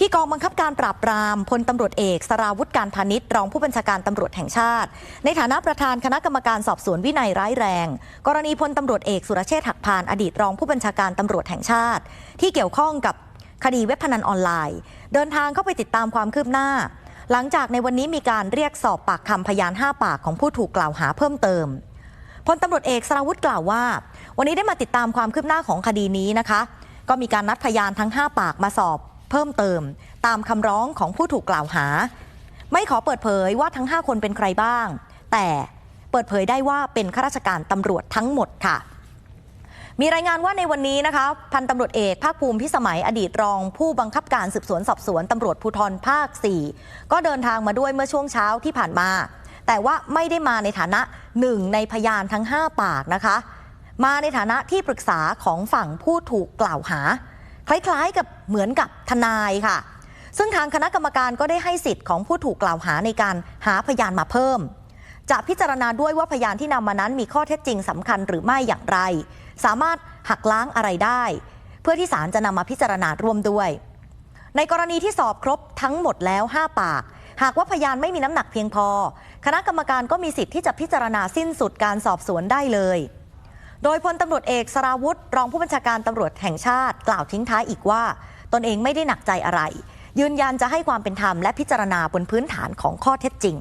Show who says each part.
Speaker 1: ที่กองบังคับการปราบปรามพลตำรวจเอกสราวุธการพาณิชย์รองผู้บัญชาการตำรวจแห่งชาติ ในฐานะประธานคณะกรรมการสอบสวนวินัยร้ายแรง กรณีพลตำรวจเอกสุรเชษฐ์หักพานอดีตรองผู้บัญชาการตำรวจแห่งชาติ ที่เกี่ยวข้องกับคดีเว็บพนันออนไลน์ เดินทางเข้าไปติดตามความคืบหน้า หลังจากในวันนี้มีการเรียกสอบปากคำพยาน 5 ปากของผู้ถูกกล่าวหาเพิ่มเติมพลตำรวจเอกสราวุธกล่าวว่า วันนี้ได้มาติดตามความคืบหน้าของคดีนี้นะคะ ก็มีการนัดพยานทั้ง 5 ปากมาสอบ เพิ่มเติม ตามคำร้องของผู้ถูกกล่าวหา ไม่ขอเปิดเผยว่าทั้ง 5 คนเป็นใครบ้าง แต่เปิดเผยได้ว่าเป็นข้าราชการตำรวจทั้งหมดค่ะมีรายงานว่าในวันนี้นะคะ พันตำรวจเอกภาคภูมิพิสมัยอดีตรอง ผู้บังคับการสืบสวนสอบสวนตำรวจภูธรภาค 4 ก็เดินทางมาด้วยเมื่อช่วงเช้าที่ผ่านมา แต่ว่าไม่ได้มาในฐานะหนึ่งในพยานทั้ง 5 ปากนะคะ มาในฐานะที่ปรึกษาของฝั่งผู้ถูกกล่าวหา คล้ายๆกับเหมือนกับทนายค่ะ ซึ่งทางคณะกรรมการก็ได้ให้สิทธิ์ของผู้ถูกกล่าวหาในการหาพยานมาเพิ่ม จะพิจารณาด้วยว่าพยานที่นำมานั้นมีข้อเท็จจริงสำคัญหรือไม่อย่างไร สามารถหักล้างอะไรได้ เพื่อที่ศาลจะนำมาพิจารณาร่วมด้วย ในกรณีที่สอบครบทั้งหมดแล้ว 5 ปากหากว่าพยานไม่มีน้ำหนักเพียงพอ คณะกรรมการก็มีสิทธิ์ที่จะพิจารณาสิ้นสุดการสอบสวนได้เลย โดยพลตำรวจเอกสราวุธ รองผู้บัญชาการตำรวจแห่งชาติ กล่าวทิ้งท้ายอีกว่า ตนเองไม่ได้หนักใจอะไร ยืนยันจะให้ความเป็นธรรมและพิจารณาบนพื้นฐานของข้อเท็จจริง